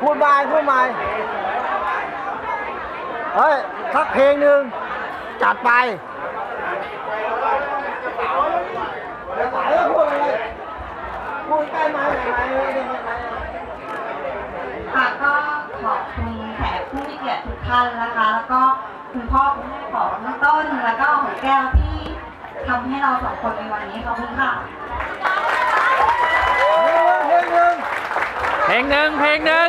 พูดมาพูดมาเฮ้ยสักเพลงหนึ่งจัดไปพูดใกล้มาค่ะก็ขอบคุณแขกผู้มีเกียรติทุกท่านนะคะ แล้วก็คุณพ่อคุณแม่ของต้นแล้วก็ของแก้วที่ทำให้เราสองคนในวันนี้ขอบคุณค่ะเพลงหนึ่งเพลงหนึ่ง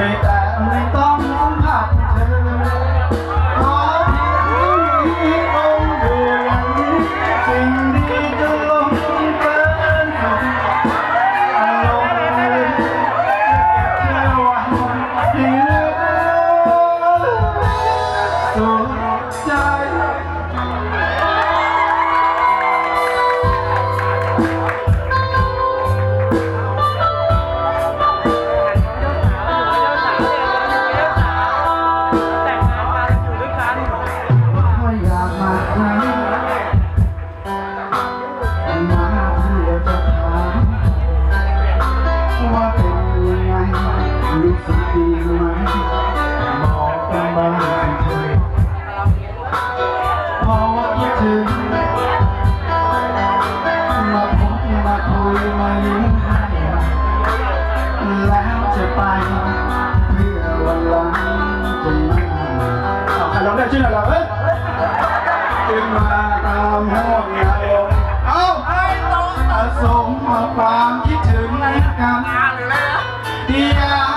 Ain't that, ain't that. ลองได้ชื่ออะไราเอ้ยจึงมาตามห้องยาลงเอาสะสมความคิดถึงกันดีอะ